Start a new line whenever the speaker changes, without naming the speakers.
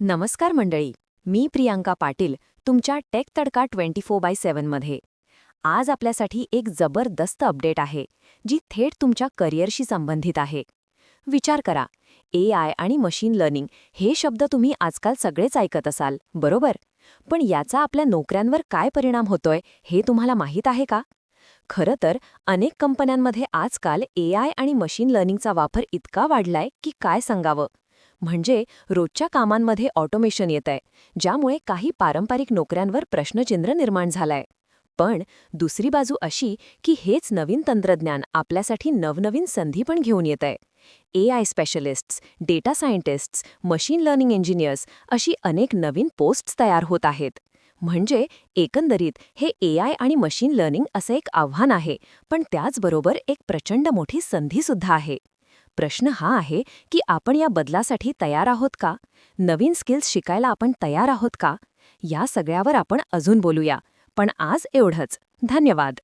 नमस्कार मंडळी मी प्रियांका पाटील तुमच्या take tadka twenty four by सेवनमध्ये आज आपल्यासाठी एक जबरदस्त अपडेट आहे जी थेट तुमच्या करिअरशी संबंधित आहे. विचार करा ए आय आणि मशीन लर्निंग हे शब्द तुम्ही आजकाल सगळेच ऐकत असाल बरोबर? पण याचा आपल्या नोकऱ्यांवर काय परिणाम होतोय हे तुम्हाला माहीत आहे का? खरं तर अनेक कंपन्यांमध्ये आजकाल ए आय आणि मशीन लर्निंगचा वापर इतका वाढलाय की काय सांगावं? म्हणजे रोजच्या कामांमध्ये ऑटोमेशन येतंय ज्यामुळे काही पारंपरिक नोकऱ्यांवर प्रश्नचिन्ह निर्माण झालाय. पण दुसरी बाजू अशी की हेच नवीन तंत्रज्ञान आपल्यासाठी नवनवीन संधी पण घेऊन येतंय. A I specialists data scientists machine learning engineers अशी अनेक नवीन पोस्ट्स तयार होत आहेत. म्हणजे एकंदरीत हे ए आय आणि मशीन लर्निंग असं एक आव्हान आहे पण त्याचबरोबर एक प्रचंड मोठी संधीसुद्धा आहे. प्रश्न हा आहे की आपण या बदलासाठी तयार आहोत का? नवीन स्किल्स शिकायला आपण तयार आहोत का? या सगळ्यावर आपण अजून बोलूया. पण आज एवढंच. धन्यवाद.